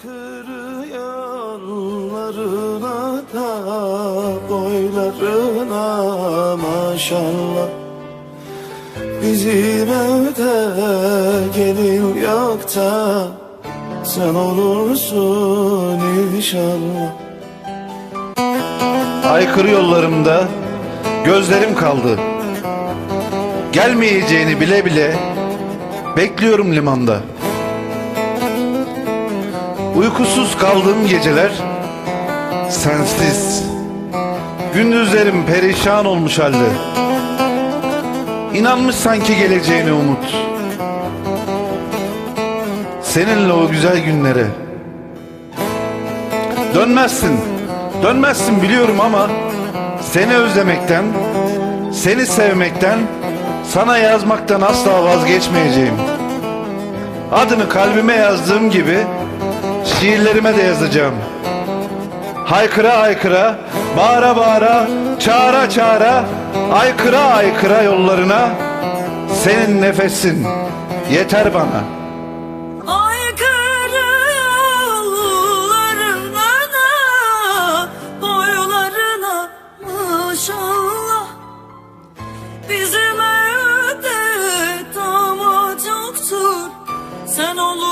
Aykırı yollarına da boylarına maşallah Bizim evde gelin yok da sen olursun inşallah Aykırı yollarımda gözlerim kaldı. Gelmeyeceğini bile bile bekliyorum limanda. Uykusuz kaldığım geceler sensiz. Gündüzlerim perişan olmuş halde. İnanmış sanki geleceğine umut. Seninle o güzel günlere. Dönmezsin. Dönmezsin biliyorum ama seni özlemekten, seni sevmekten, sana yazmaktan asla vazgeçmeyeceğim. Adını kalbime yazdığım gibi şiirlerime de yazacağım. Haykıra haykıra, bağıra bağıra, çağıra çağıra, aykıra aykıra yollarına senin nefesin yeter bana.'' sen olur.